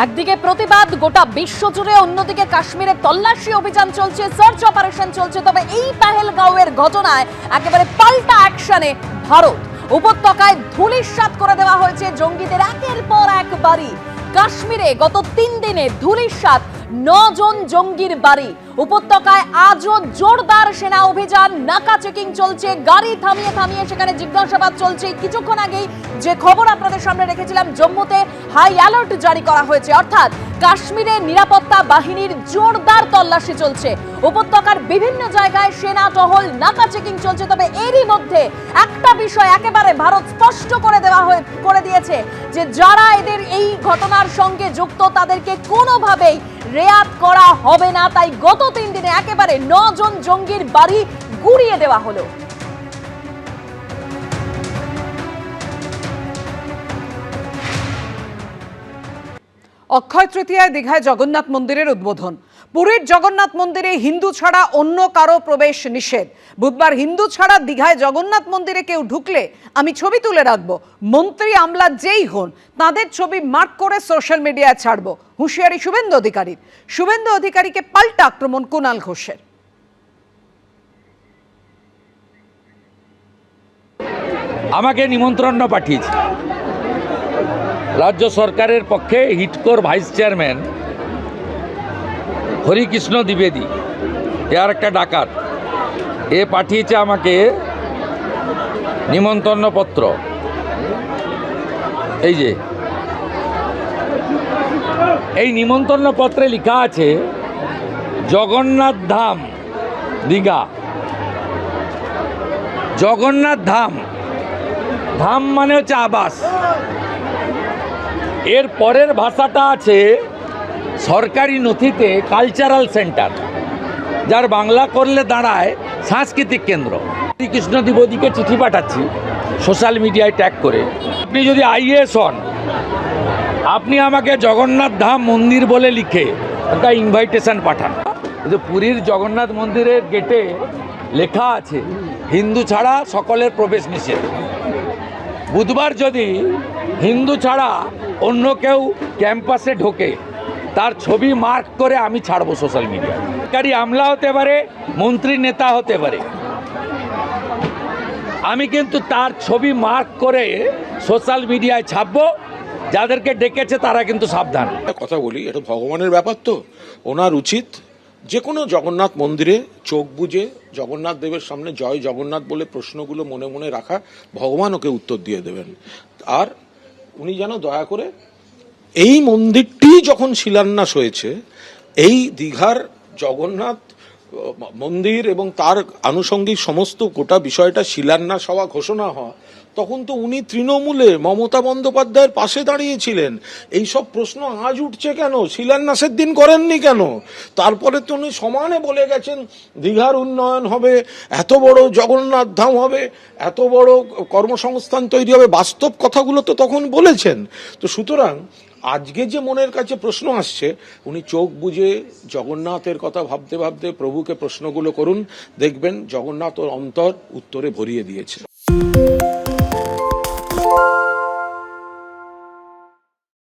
একদিকে প্রতিবাদ, গোটা বিশ্ব জুড়ে অন্যদিকে কাশ্মীরে তল্লাশি অভিযান চলছে সার্চ অপারেশন চলছে, তবে এই পাহেলগাঁওয়ের ঘটনায় একেবারে পাল্টা অ্যাকশনে ভারত। উপত্যকায় ধুলিস্বাত করে দেওয়া হয়েছে জঙ্গিদের একের পর এক বাড়ি। কাশ্মীরে গত তিন দিনে ধুলিস্বাত জন জঙ্গির বাড়ি। উপত্যকায় আজও জোরদার সেনা অভিযান, নাকা চেকিং চলছে, গাড়ি থামিয়ে থামিয়ে সেখানে জিজ্ঞাসাবাদ চলছে। কিছুক্ষণ আগেই যে খবর আপনাদের সামনে রেখেছিলাম, জম্মুতে হাই অ্যালার্ট জারি করা হয়েছে। অর্থাৎ কাশ্মীরে নিরাপত্তা বাহিনীর জোরদার তল্লাশি চলছে। উপত্যকার বিভিন্ন জায়গায় সেনা টহল, নাকা চেকিং চলছে। তবে এরই মধ্যে একটা বিষয় একেবারে ভারত স্পষ্ট করে দেওয়া হয়ে, করে দিয়েছে যে যারা এদের এই ঘটনার সঙ্গে যুক্ত, তাদেরকে কোনোভাবেই রেয়াত করা হবে না, তাই গত তিন দিনে একেবারে নজন জঙ্গির বাড়ি গুড়িয়ে দেওয়া হলো। অক্ষয় তৃতীয়ায় দীঘায় জগন্নাথ মন্দিরের উদ্বোধন। পুরীর জগন্নাথ মন্দিরে হিন্দু ছাড়া অন্য কারও প্রবেশ নিষেধ। বুধবার হিন্দু ছাড়া দীঘায় জগন্নাথ মন্দিরে কেউ ঢুকলে আমি ছবি তুলে রাখব। মন্ত্রী আমলা যেই হন, তাদের ছবি মার্ক করে সোশ্যাল মিডিয়ায় ছাড়ব। হুঁশিয়ারি শুভেন্দু অধিকারীর। শুভেন্দু অধিকারীকে পাল্টা আক্রমণ কুণাল ঘোষের। আমাকে নিমন্ত্রণ পাঠিয়েছে। রাজ্য সরকারের পক্ষে হিটকোর ভাইস চেয়ারম্যান হরিকৃষ্ণ দ্বিবেদী। এ আর একটা ডাকাত। এ পাঠিয়েছে আমাকে নিমন্ত্রণ পত্র। এই যে। এই নিমন্ত্রণ পত্রে লেখা আছে, জগন্নাথ ধাম, দীঘা। জগন্নাথ ধাম। ধাম মানে হচ্ছে আবাস। এর পরের ভাষাটা আছে সরকারি নথিতে কালচারাল সেন্টার যার বাংলা করলে দাঁড়ায় সাংস্কৃতিক কেন্দ্র। শ্রীকৃষ্ণ দ্বিবেদীকে চিঠি পাঠাচ্ছি সোশ্যাল মিডিয়ায় ট্যাগ করে। আপনি যদি আইএস হন, আপনি আমাকে জগন্নাথ ধাম মন্দির বলে লিখে একটা ইনভাইটেশন পাঠান। কিন্তু পুরীর জগন্নাথ মন্দিরের গেটে লেখা আছে, হিন্দু ছাড়া সকলের প্রবেশ নিষেধ। বুধবার যদি হিন্দু ছাড়া অন্য কেউ ক্যাম্পাসে ঢোকে তার ছবি মার্ক করে আমি ছাড়বো সোশ্যাল মিডিয়ায় সরকারি আমলা হতে পারে, মন্ত্রী নেতা হতে পারে। আমি কিন্তু তার ছবি মার্ক করে সোশ্যাল মিডিয়ায় ছাপবো, যাদেরকে ডেকেছে তারা কিন্তু সাবধান। কথা বলি, এটা ভগবানের ব্যাপার তো। ওনার উচিত যে কোনো জগন্নাথ মন্দিরে চোখ বুজে জগন্নাথ দেবের সামনে জয় জগন্নাথ বলে প্রশ্নগুলো মনে মনে রাখা, ভগবান ওকে উত্তর দিয়ে দেবেন। আর উনি যেন দয়া করে এই মন্দিরটি যখন শিলান্যাস হয়েছে, এই দীঘার জগন্নাথ, মন্দির এবং তার আনুষঙ্গিক সমস্ত গোটা বিষয়টা শিলান্যাস হওয়া ঘোষণা হওয়া তখন তো উনি তৃণমূলে মমতা বন্দ্যোপাধ্যায়ের পাশে দাঁড়িয়েছিলেন। এই সব প্রশ্ন আজ উঠছে কেন? শিলান্যাসের দিন করেননি কেন? তারপরে তো উনি সমানে বলে গেছেন, দীঘার উন্নয়ন হবে, এত বড় জগন্নাথ ধাম হবে, এত বড় কর্মসংস্থান তৈরি হবে, বাস্তব কথাগুলো তো তখন বলেছেন। তো সুতরাং আজকে যে মনের কাছে প্রশ্ন আসছে, উনি চোখ বুঝে জগন্নাথের কথা ভাবতে ভাবতে প্রভুকে প্রশ্নগুলো করুন, দেখবেন জগন্নাথ ওর অন্তর উত্তরে ভরিয়ে দিয়েছে।